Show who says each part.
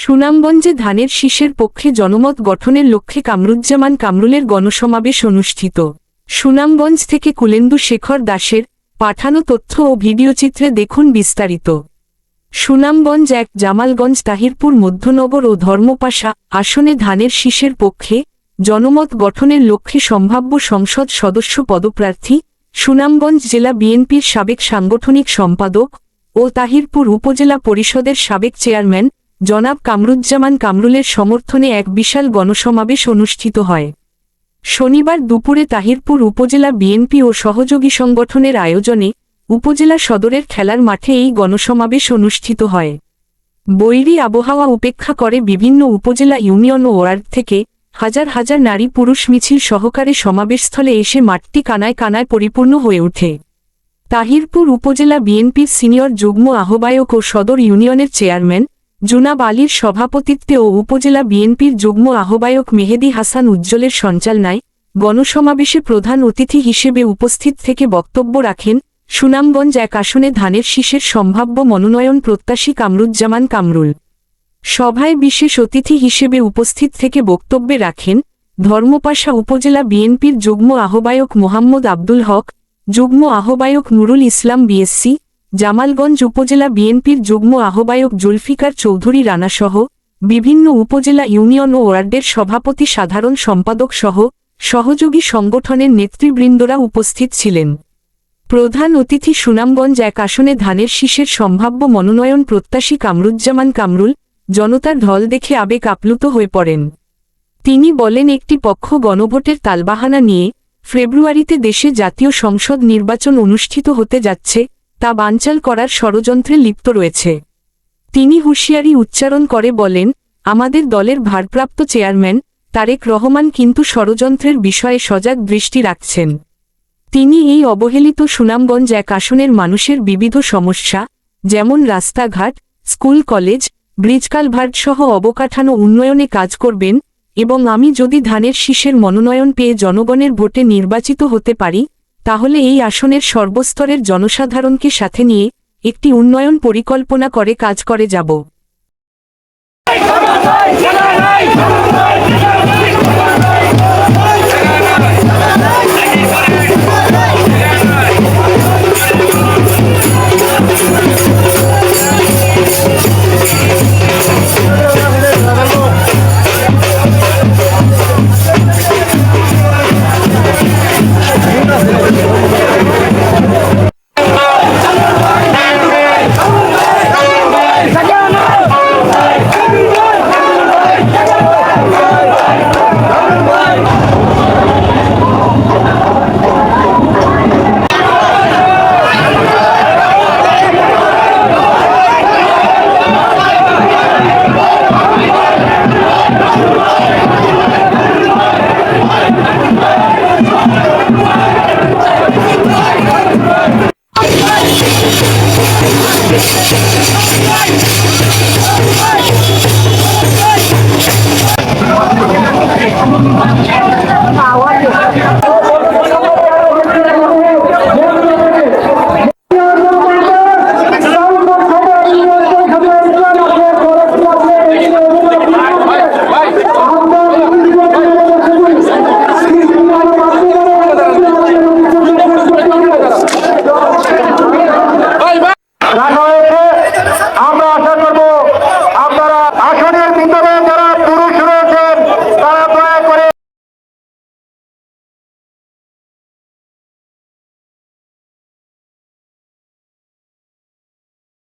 Speaker 1: সুনামগঞ্জে ধানের শীষের পক্ষে জনমত গঠনের লক্ষ্যে কামরুজ্জামান কামরুলের গণসমাবেশ অনুষ্ঠিত। সুনামগঞ্জ থেকে কুলেন্দু শেখর দাসের পাঠানো তথ্য ও ভিডিওচিত্রে দেখুন বিস্তারিত। সুনামগঞ্জ এক জামালগঞ্জ তাহিরপুর মধ্যনগর ও ধর্মপাশা আসনে ধানের শীষের পক্ষে জনমত গঠনের লক্ষ্যে সম্ভাব্য সংসদ সদস্য পদপ্রার্থী সুনামগঞ্জ জেলা বিএনপির সাবেক সাংগঠনিক সম্পাদক ও তাহিরপুর উপজেলা পরিষদের সাবেক চেয়ারম্যান জনাব কামরুজ্জামান কামরুলের সমর্থনে এক বিশাল গণসমাবেশ অনুষ্ঠিত হয়। শনিবার দুপুরে তাহিরপুর উপজেলা বিএনপি ও সহযোগী সংগঠনের আয়োজনে উপজেলা সদরের খেলার মাঠে এই গণসমাবেশ অনুষ্ঠিত হয়। বৈরী আবহাওয়া উপেক্ষা করে বিভিন্ন উপজেলা ইউনিয়ন ও ওয়ার্ড থেকে হাজার হাজার নারী পুরুষ মিছিল সহকারে সমাবেশস্থলে এসে মাঠটি কানায় কানায় পরিপূর্ণ হয়ে ওঠে। তাহিরপুর উপজেলা বিএনপির সিনিয়র যুগ্ম আহ্বায়ক ও সদর ইউনিয়নের চেয়ারম্যান জুনাব আলীর সভাপতিত্বে ও উপজেলা বিএনপির যুগ্ম আহ্বায়ক মেহেদি হাসান উজ্জ্বলের সঞ্চালনায় গণসমাবেশে প্রধান অতিথি হিসেবে উপস্থিত থেকে বক্তব্য রাখেন সুনামগঞ্জ এক আসনে ধানের শীষের সম্ভাব্য মনোনয়ন প্রত্যাশী কামরুজ্জামান কামরুল। সভায় বিশেষ অতিথি হিসেবে উপস্থিত থেকে বক্তব্যে রাখেন ধর্মপাশা উপজেলা বিএনপির যুগ্ম আহ্বায়ক মোহাম্মদ আব্দুল হক, যুগ্ম আহ্বায়ক নুরুল ইসলাম বিএসসি জামালগঞ্জ উপজেলা বিএনপির যুগ্ম আহ্বায়ক জুলফিকার চৌধুরী রানাসহ বিভিন্ন উপজেলা ইউনিয়ন ও ওয়ার্ডের সভাপতি সাধারণ সম্পাদক সহ সহযোগী সংগঠনের নেতৃবৃন্দরা উপস্থিত ছিলেন। প্রধান অতিথি সুনামগঞ্জ এক আসনে ধানের শীষের সম্ভাব্য মনোনয়ন প্রত্যাশী কামরুজ্জামান কামরুল, জনতার ঢল দেখে আবেগ আপ্লুত হয়ে পড়েন। তিনি বলেন, একটি পক্ষ গণভোটের তালবাহানা নিয়ে ফেব্রুয়ারিতে দেশে জাতীয় সংসদ নির্বাচন অনুষ্ঠিত হতে যাচ্ছে তা বানচাল করার ষড়যন্ত্রে লিপ্ত রয়েছে। তিনি হুঁশিয়ারি উচ্চারণ করে বলেন, আমাদের দলের ভারপ্রাপ্ত চেয়ারম্যান তারেক রহমান কিন্তু ষড়যন্ত্রের বিষয়ে সজাগ দৃষ্টি রাখছেন। তিনি এই অবহেলিত সুনামগঞ্জ এক আসনের মানুষের বিবিধ সমস্যা, যেমন রাস্তাঘাট, স্কুল কলেজ ব্রিজ কালভার্ট সহ অবকাঠানো উন্নয়নে কাজ করবেন এবং আমি যদি ধানের শীষের মনোনয়ন পেয়ে জনগণের ভোটে নির্বাচিত হতে পারি তাহলে এই আসনের সর্বস্তরের জনসাধারণকে সাথে নিয়ে একটি উন্নয়ন পরিকল্পনা করে কাজ করে যাব।